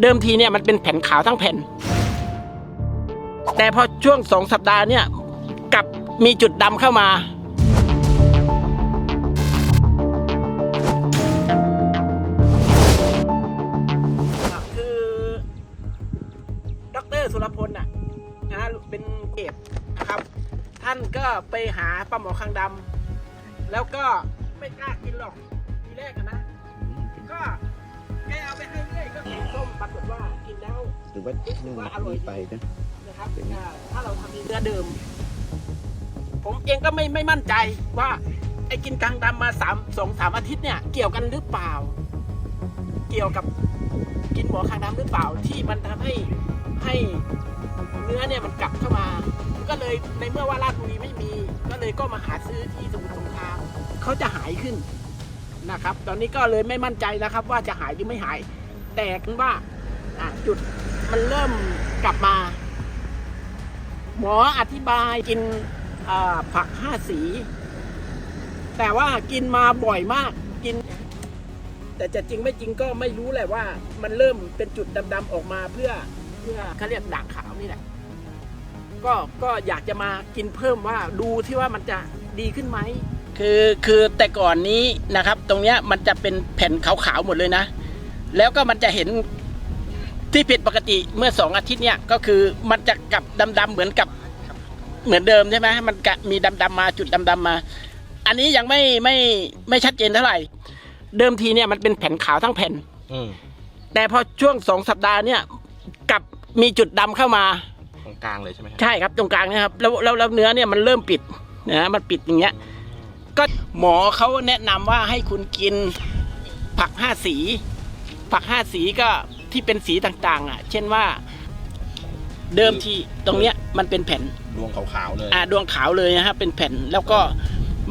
เดิมทีเนี่ยมันเป็นแผ่นขาวทั้งแผ่น แต่พอช่วงสองสัปดาห์เนี่ยกลับมีจุดดำเข้ามา คือดรสุรพลน่ะนะเป็นเก็บนะครับ ท่านก็ไปหาปลาหมอคางดำแล้วก็ไม่กล้ากินหรอกทีแรกนะ หรือว่านึ่งนี้ไปนะนะครับถ้าเราทำเนื้อเดิม ผมเองก็ไม่ไม่มั่นใจว่าไอ้กินกลางดำมาสามสองสามอาทิตย์เนี่ยเกี่ยวกันหรือเปล่า เกี่ยวกับกินหมอคางดำหรือเปล่าที่มันทำให้ให้เนื้อเนี่ยมันกลับเข้ามา ก็เลยในเมื่อว่าราชบุรีไม่มี ก็เลยก็มาหาซื้อที่สมุทรสงครามเขาจะหายขึ้นนะครับ ตอนนี้ก็เลยไม่มั่นใจนะครับ ว่าจะหายหรือไม่หาย แต่กันว่าจุด มันเริ่มกลับมา หมออธิบายกินผักห้าสี แต่ว่ากินมาบ่อยมากกิน แต่จะจริงไม่จริงก็ไม่รู้แหละว่า มันเริ่มเป็นจุดดำๆออกมาเพื่อเพื่อเขาเรียกด่างขาวนี่แหละก็ก็อยากจะมากินเพิ่มว่าดูที่ว่ามันจะดีขึ้นไหมคือคือแต่ก่อนนี้นะครับ ตรงเนี้ยมันจะเป็นแผ่นขาวๆหมดเลยนะ แล้วก็มันจะเห็น ที่ผิดปกติเมื่อสองอาทิตย์เนี่ยก็คือมันจะกลับดำๆเหมือนกับเหมือนเดิมใช่ไหมมันกะมีดำๆมาจุดดำๆมา อันนี้ยังไม่ไม่ไม่ชัดเจนเท่าไหร่ เดิมทีเนี่ยมันเป็นแผ่นขาวทั้งแผ่นอืมแต่พอช่วงสองสัปดาห์เนี่ยกลับมีจุดดำเข้ามาตรงกลางเลยใช่ไหมครับใช่ครับตรงกลางเนะครับแล้วแล้วแล้วเนื้อเนี่ยมันเริ่มปิดนะมันปิดอย่างเงี้ย ก็หมอเขาแนะนำว่าให้คุณกินผักห้าสี ผักห้าสีก็ ที่เป็นสีต่างๆ อะ เช่นว่า เดิมทีตรงเนี้ยมันเป็นแผ่นดวงขาวๆเลยอ่าดวงขาวเลยนะฮะเป็นแผ่นแล้วก็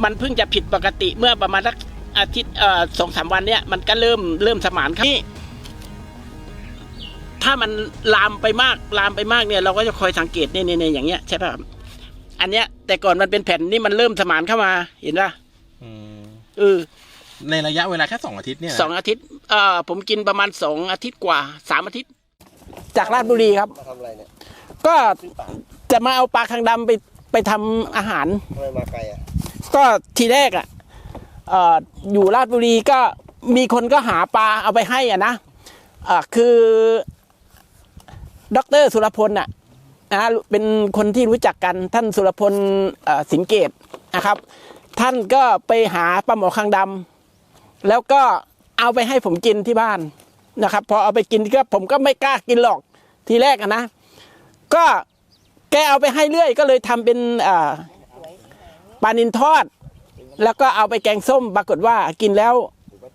มันเพิ่งจะผิดปกติเมื่อประมาณสักอาทิตย์เอ่อสองสามวันเนี้ยมันก็เริ่มเริ่มสมานครับนี่ถ้ามันลามไปมากลามไปมากเนี่ย เราก็จะคอยสังเกตเนี่ยเนี่ยเนี่ยอย่างเงี้ยใช่ป่ะครับอันเนี้ย แต่ก่อนมันเป็นแผ่นนี่มันเริ่มสมานเข้ามา เห็นป่ะอืมเออ ในระยะเวลาแค่สองอาทิตย์เนี่ยนะสองอาทิตย์เอ่อผมกินประมาณสองอาทิตย์กว่าสามอาทิตย์ จากราชบุรีครับ มาทำอะไรเนี่ยก็ซื้อปลาจะมาเอาปลาคางดำไปไปทำอาหาร ทำไมมาไกลอะก็ทีแรกอะเอ่ออยู่ราชบุรีก็มีคนก็หาปลาเอาไปให้อะนะอ่าคือดรสุรพลน่ะนะเป็นคนที่รู้จักกันท่านสุรพลเอ่อสิงเกตนะครับ ท่านก็ไปหาปลาหมอคางดำ แล้วก็เอาไปให้ผมกินที่บ้านนะครับ พอเอาไปกินก็ผมก็ไม่กล้ากินหรอกทีแรกนะ ก็แกเอาไปให้เรื่อย ก็เลยทำเป็นปลานินทอด แล้วก็เอาไปแกงส้ม ปรากฏว่ากินแล้ว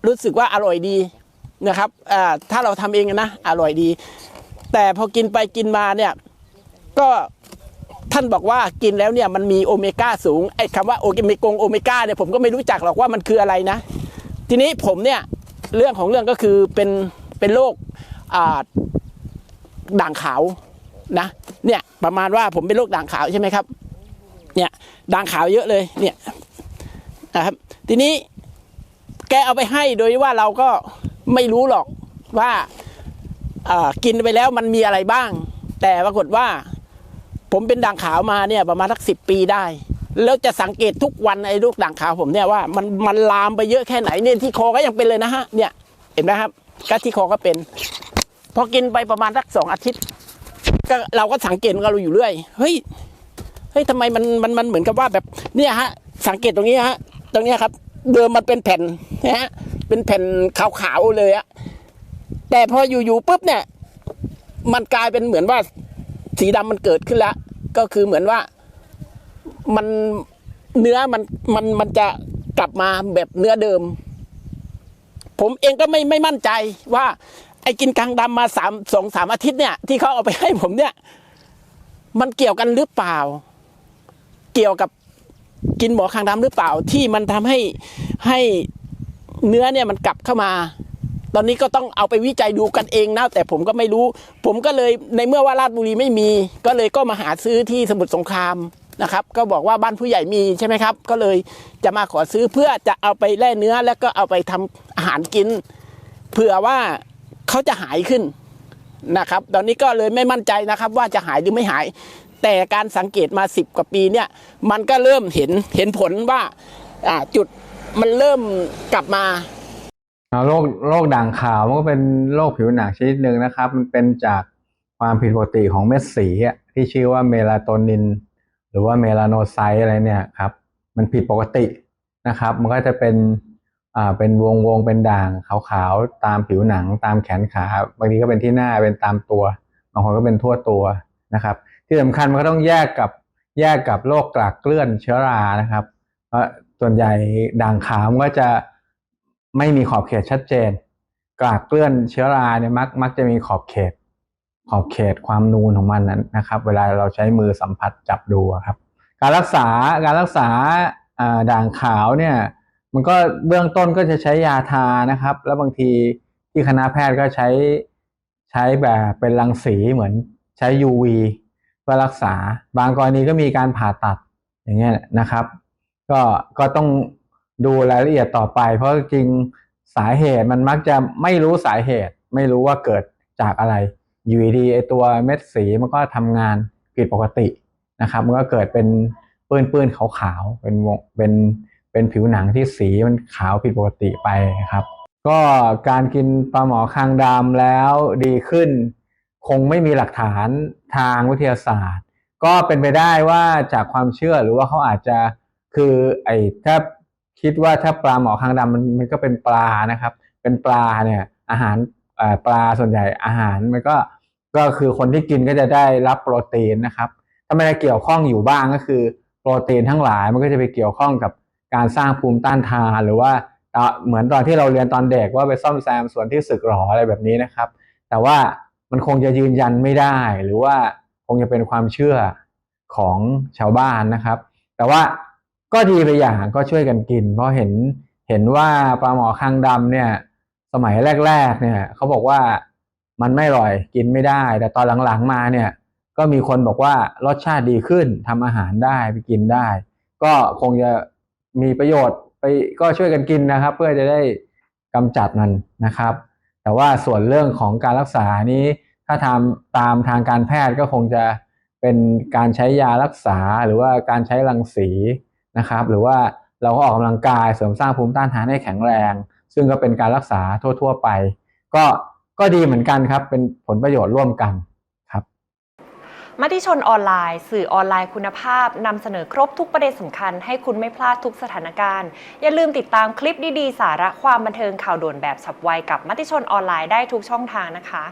รู้สึกว่าอร่อยดีนะครับถ้าเราทำเองนะอร่อยดี แต่พอกินไปกินมาเนี่ย ก็ท่านบอกว่ากินแล้วเนี่ยมันมีโอเมก้าสูงไอ้คำว่าโอเมกงโอเมก้าเนี่ยผมก็ไม่รู้จักหรอกว่ามันคืออะไรนะ ทีนี้ผมเนี่ยเรื่องของเรื่องก็คือเป็นเป็นโรคด่างขาวนะเนี่ยประมาณว่าผมเป็นโรคด่างขาวใช่ไหมครับเนี่ยด่างขาวเยอะเลยเนี่ยนะครับทีนี้แกเอาไปให้โดยว่าเราก็ไม่รู้หรอกว่าอ่อกินไปแล้วมันมีอะไรบ้าง แต่ปรากฏว่า ผมเป็นด่างขาวมาเนี่ยประมาณสักสิบปีได้ แล้วจะสังเกตทุกวันไอ้ลูกด่างขาวผมเนี่ยว่ามันมันลามไปเยอะแค่ไหนเนี่ยที่คอก็ยังเป็นเลยนะฮะเนี่ยเห็นไหมครับก็ที่คอก็เป็น พอกินไปประมาณสักสองอาทิตย์ก็เราก็สังเกตของเราอยู่เรื่อยเฮ้ยเฮ้ยทำไมมันมันมันเหมือนกับว่าแบบเนี่ยฮะ สังเกตตรงนี้ฮะ ตรงนี้ครับ เดิมมันเป็นแผ่นนะฮะเป็นแผ่นขาวๆเลยอะแต่พออยู่ๆปุ๊บเนี่ย มันกลายเป็นเหมือนว่าสีดำมันเกิดขึ้นแล้ว ก็คือเหมือนว่า มันเนื้อมันมันมันจะกลับมาแบบเนื้อเดิม ผมเองก็ไม่ไม่มั่นใจว่า ไอ้กินกลางดำมาสามสองสามอาทิตย์เนี่ย ที่เขาเอาไปให้ผมเนี่ย มันเกี่ยวกันหรือเปล่า เกี่ยวกับกินหมอคางดำหรือเปล่า ที่มันทำให้ให้เนื้อเนี่ยมันกลับเข้ามา ตอนนี้ก็ต้องเอาไปวิจัยดูกันเองนะแต่ผมก็ไม่รู้ ผมก็เลยในเมื่อว่าราชบุรีไม่มี ก็เลยก็มาหาซื้อที่สมุทรสงคราม นะครับ ก็บอกว่าบ้านผู้ใหญ่มีใช่ไหมครับ ก็เลยจะมาขอซื้อเพื่อจะเอาไปแล่เนื้อแล้วก็เอาไปทำอาหารกิน เผื่อว่าเขาจะหายขึ้นนะครับ ตอนนี้ก็เลยไม่มั่นใจนะครับ ว่าจะหายหรือไม่หาย แต่การสังเกตมาสิบกว่าปีเนี่ยมันก็เริ่มเห็นเห็นผลว่าจุดมันเริ่มกลับมาโรคโรคด่างขาวมันก็เป็นโรคผิวหนังชนิดหนึ่งนะครับ มันเป็นจากความผิดปกติของเม็ดสีที่ชื่อว่าเมลาโทนิน หรือว่าเมลาโนไซต์อะไรเนี่ยครับมันผิดปกตินะครับ มันก็จะเป็นอ่าเป็นวงวงเป็นด่างขาวๆ ตามผิวหนังตามแขนขาบางทีก็เป็นที่หน้าเป็นตามตัวบางคนก็เป็นทั่วตัวนะครับ ที่สำคัญมันก็ต้องแยกกับแยกกับโรคกลากเกลื่อนเชื้อรานะครับเพราะส่วนใหญ่ด่างขาวมันก็จะไม่มีขอบเขตชัดเจน กลากเกลื่อนเชื้อราเนี่ยมักมักจะมีขอบเขต ขอบเขตความนูนของมันนั้นนะครับ เวลาเราใช้มือสัมผัสจับดูครับ การรักษาการรักษาด่างขาวเนี่ยมันก็เบื้องต้นก็จะใช้ยาทานะครับ แล้วบางทีที่คณะแพทย์ก็ใช้ใช้แบบเป็นรังสีเหมือนใช้ UV เพื่อรักษาบางกรณีก็มีการผ่าตัดอย่างเงี้ยนะครับ ก็ก็ต้องดูรายละเอียดต่อไป เพราะจริงสาเหตุมันมักจะไม่รู้สาเหตุ ไม่รู้ว่าเกิดจากอะไร อยู่ดีๆไอตัวเม็ดสีมันก็ทำงานผิดปกตินะครับ มันก็เกิดเป็นปื้นๆขาวๆเป็นวงเป็นเป็นผิวหนังที่สีมันขาวผิดปกติไปนะครับ ก็การกินปลาหมอคางดำแล้วดีขึ้น คงไม่มีหลักฐานทางวิทยาศาสตร์ ก็เป็นไปได้ว่าจากความเชื่อหรือว่าเขาอาจจะคือไอ้ถ้าคิดว่าถ้าปลาหมอคางดำมันมันก็เป็นปลานะครับ เป็นปลาเนี่ยอาหาร ปลาส่วนใหญ่อาหารมันก็ก็คือคนที่กินก็จะได้รับโปรตีนนะครับ ถ้าไม่ได้เกี่ยวข้องอยู่บ้างก็คือ โปรตีนทั้งหลายมันก็จะไปเกี่ยวข้องกับการสร้างภูมิต้านทานหรือว่าเหมือนตอนที่เราเรียนตอนเด็กว่าไปซ่อมแซมส่วนที่สึกหรออะไรแบบนี้นะครับ แต่ว่ามันคงจะยืนยันไม่ได้ หรือว่าคงจะเป็นความเชื่อของชาวบ้านนะครับ แต่ว่าก็ดีไปอย่างก็ช่วยกันกิน เพราะเห็นเห็นว่าปลาหมอคางดำเนี่ย สมัยแรก ๆ เนี่ยเขาบอกว่ามันไม่อร่อยกินไม่ได้ แต่ตอนหลังๆมาเนี่ย ก็มีคนบอกว่ารสชาติดีขึ้นทำอาหารได้ไปกินได้ ก็คงจะมีประโยชน์ไปก็ช่วยกันกินนะครับ เพื่อจะได้กำจัดมันนะครับ แต่ว่าส่วนเรื่องของการรักษานี้ถ้าทำตามทางการแพทย์ก็คงจะเป็นการใช้ยารักษาหรือว่าการใช้รังสีนะครับ หรือว่าเราก็ออกกำลังกายเสริมสร้างภูมิต้านทานให้แข็งแรง ซึ่งก็เป็นการรักษาทั่ว ๆ ไป ก็ก็ดีเหมือนกันครับ เป็นผลประโยชน์ร่วมกันครับมติชนออนไลน์ สื่อออนไลน์คุณภาพนำเสนอครบทุกประเด็นสำคัญ ให้คุณไม่พลาดทุกสถานการณ์ อย่าลืมติดตามคลิปดี ๆ สาระความบันเทิงข่าวด่วนแบบฉับไวกับมติชนออนไลน์ได้ทุกช่องทางนะคะ